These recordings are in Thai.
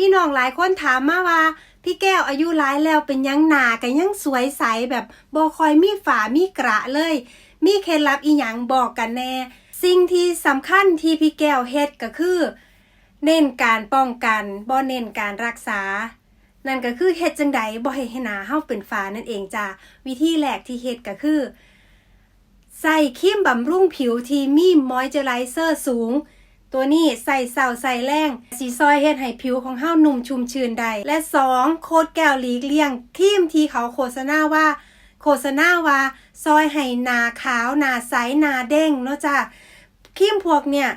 มีน้องหลายคนถามมาว่า พี่แก้วอายุหลายแล้วเป็นยังหนากันยังสวยใสแบบบ่คอยมีฝามีกระเลย มีเคล็ดลับอีหยังบอกกันแน่ สิ่งที่สำคัญที่พี่แก้วเฮ็ดก็คือ เน้นการป้องกันบ่เน้นการรักษา นั่นก็คือเฮ็ดจังใดบ่ให้หนาเฮาเป็นฝานั่นเองจ้าวิธีแรกที่เฮ็ดก็คือ ใส่ครีมบำรุงผิวที่มีมอยเจอไรเซอร์สูง ตัวนี้ใส่เสาใส่แรงสีซอยเฮ็ดให้ผิวของเฮาหนุ่มชุ่มชื้นได้และ 2 โคดแก้วหลีกเลี่ยงครีมที่เขาโฆษณาว่า โฆษณาว่าซอยให้หนาขาวหนาใสหนาเด้งเนาะจ้ะครีมพวกเนี่ย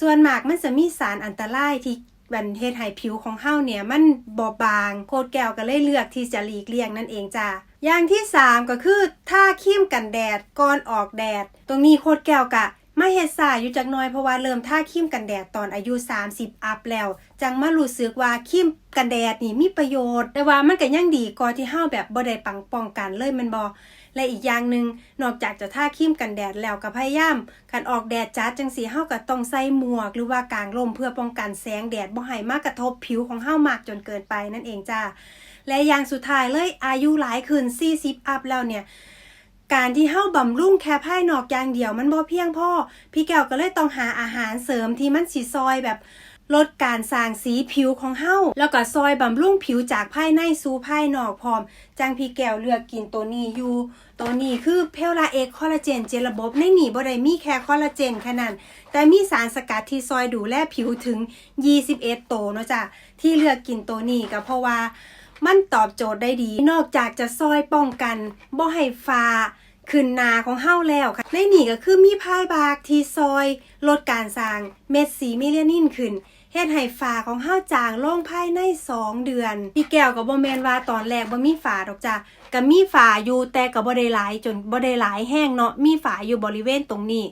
ส่วนมากมันจะมีสารอันตรายที่บันเฮ็ดให้ผิวของเฮาเนี่ยมันบอบบาง โคดแก้วก็เลยเลือกที่จะหลีกเลี่ยงนั่นเองจ้ะอย่างที่ 3 ก็คือถ้าครีมกันแดดก่อนออกแดด ตรงนี้โคดแก้วกะ มาเฮ็ดสายอยู่จักหน่อยเพราะว่าเริ่มท่าครีมกันแดดตอนอายุ 30 อัพแล้ว จังมารู้สึกว่าครีมกันแดดนี่มีประโยชน์ แต่ว่ามันก็ยังดีกว่าที่เฮาแบบบ่ได้ปังป้องกันเลยมันบ่และอีกอย่างหนึ่งนอกจากจะท่าครีมกันแดดแล้วก็พยายามการออกแดดจัดจังสีเฮาก็ต้องใส่หมวก หรือว่ากางร่มเพื่อป้องกันแสงแดดบ่ให้มากระทบผิวของเฮามากจนเกินไปนั่นเองจ้าและอย่างสุดท้ายเลยอายุหลายขึ้น40 อัพแล้วเนี่ย การที่เฮาบำรุงแค่ภายนอกอย่างเดียวมันบ่เพียงพอพี่แก้วก็เลยต้องหาอาหารเสริมที่มันสิซอยแบบลดการสร้างสีผิวของเฮาแล้วก็ซอยบำรุงผิวจากภายในสู่ภายนอกพร้อม จังพี่แก้วเลือกกินตัวนี้อยู่ตัวนี้คือเพลาเอ็กคอลลาเจนเจลระบบในหนีบ่ได้มีแค่คอลลาเจนแค่นั้น แต่มีสารสกัดที่ซอยดูแลผิวถึง 21 โตเนาะจ้ะที่เลือกกินตัวนี้ก็เพราะว่า มันตอบโจทย์ได้ดี นอกจากจะซอยป้องกันบ่ให้ฟ้าขึ้นนาของเฮาแล้วค่ะ ในนี่ก็คือมีพายบากที่ซอย ลดการสร้างเม็ดสีมิเลนินขึ้นเฮ็ดให้ฝ้าของเฮาจางลงภายใน 2 เดือน พี่แก้วก็บ่แม่นว่าตอนแรกบ่มีฝาดอกจ้ะก็มีฝาอยู่แต่ก็บ่ได้หลายจนบ่ได้หลายแห้งเนาะมีฝาอยู่บริเวณตรงนี้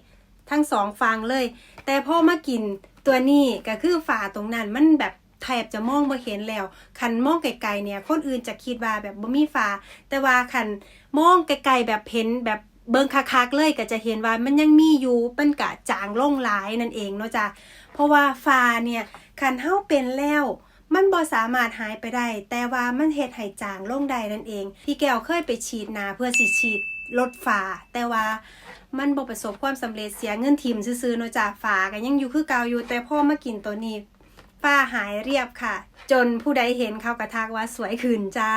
ทั้งสองฝั่งเลย แต่พอมากินตัวนี้ก็คือฝาตรงนั้นมันแบบ แทบจะมองบ่เห็นแล้วคันมองไกลๆเนี่ย คนอื่นจะคิดว่าแบบบ่มีฝาแต่ว่าคันมองไกลๆแบบเห็นแบบเบิ่งคักๆเลยก็จะเห็นว่ามันยังมีอยู่มันกะจางลงหลายนั่นเองเนาะจ้ะเพราะว่าฝาเนี่ยคันเฮาเป็นแล้วมันบ่สามารถหายไปได้ แต่ว่ามันเฮ็ดให้จางลงได้นั่นเอง พี่แก้วเคยไปฉีดนาเพื่อสิฉีดลดฝาแต่ว่ามันบ่ประสบความสำเร็จเสียเงินทิมซื้อๆเนาะจ้ะฝาก็ยังอยู่คือเก่าอยู่แต่พอมากินตัวนี้ ฝ้าหายเรียบค่ะ จนผู้ใดเห็นเขากระทักว่าสวยขึ้นจ้า